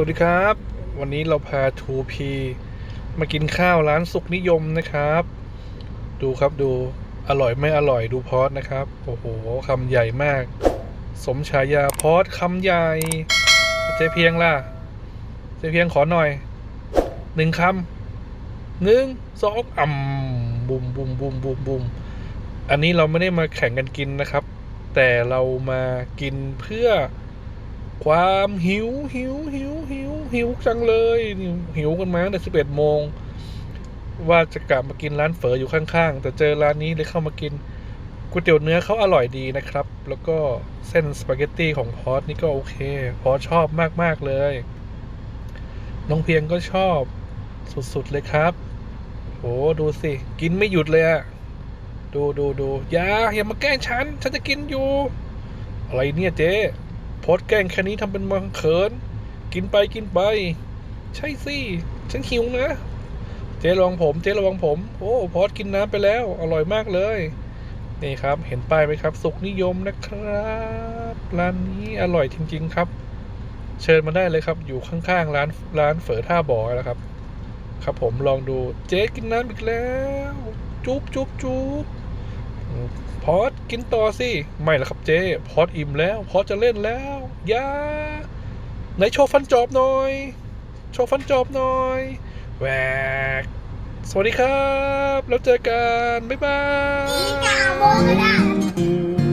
วัสดีครับ วันนี้เราพา 2P มากินข้าวร้านสุขนิยมนะครับ ดูครับดูอร่อยไม่อร่อยดูพอสนะครับ โอ้โหคำใหญ่มาก สมฉายาพอสคำใหญ่เจ๊เพียงล่ะเจ๊เพียงขอหน่อยหนึ่งคำหนึ่งสองอ่ำบุมบุมบุมบุมบุมอันนี้เราไม่ได้มาแข่งกันกินนะครับ แต่เรามากินเพื่อ ความหิวหิวหิวหิวหิวจังเลยนี่หิวกันมาตั้งแต่สิบเอ็ดโมง ว่าจะกลับมากินร้านเฝออยู่ข้างๆ แต่เจอร้านนี้เลยเข้ามากินก๋วยเตี๋ยวเนื้อเขาอร่อยดีนะครับ แล้วก็เส้นสปาเกตตี้ของพอสนี่ก็โอเค พอชอบมากๆเลย น้องเพียงก็ชอบสุดๆเลยครับโหดูสิ กินไม่หยุดเลยอะดูดูดูอย่าอย่ามาแกล้งฉัน ฉันจะกินอยู่ อะไรเนี่ยเจ๊ โพสแกล้งแค่นี้ทำเป็นมังเขิน กินไปกินไป ใช่สิ ฉันหิวนะ เจ๊ระวังผม เจ๊ระวังผม โอ้โพสกินน้ำไปแล้ว อร่อยมากเลย นี่ครับ เห็นป้ายไหมครับ สุขนิยมนะครับ ร้านนี้อร่อยจริง ๆ ครับ เชิญมาได้เลยครับ อยู่ข้างๆร้านร้านเฝอท่าบ่อแล้วครับ ครับผมลองดู เจ๊กินน้ำอีกแล้ว จุ๊บจุ๊บจุ๊บ พอดกินต่อสิ ไม่ละครับเจ๊พอดอิ่มแล้ว พอดจะเล่นแล้วยาไหนโชว์ฟันจอบหน่อย โชว์ฟันจอบหน่อยแหวกสวัสดีครับ แล้วเจอกัน บ๊ายบาย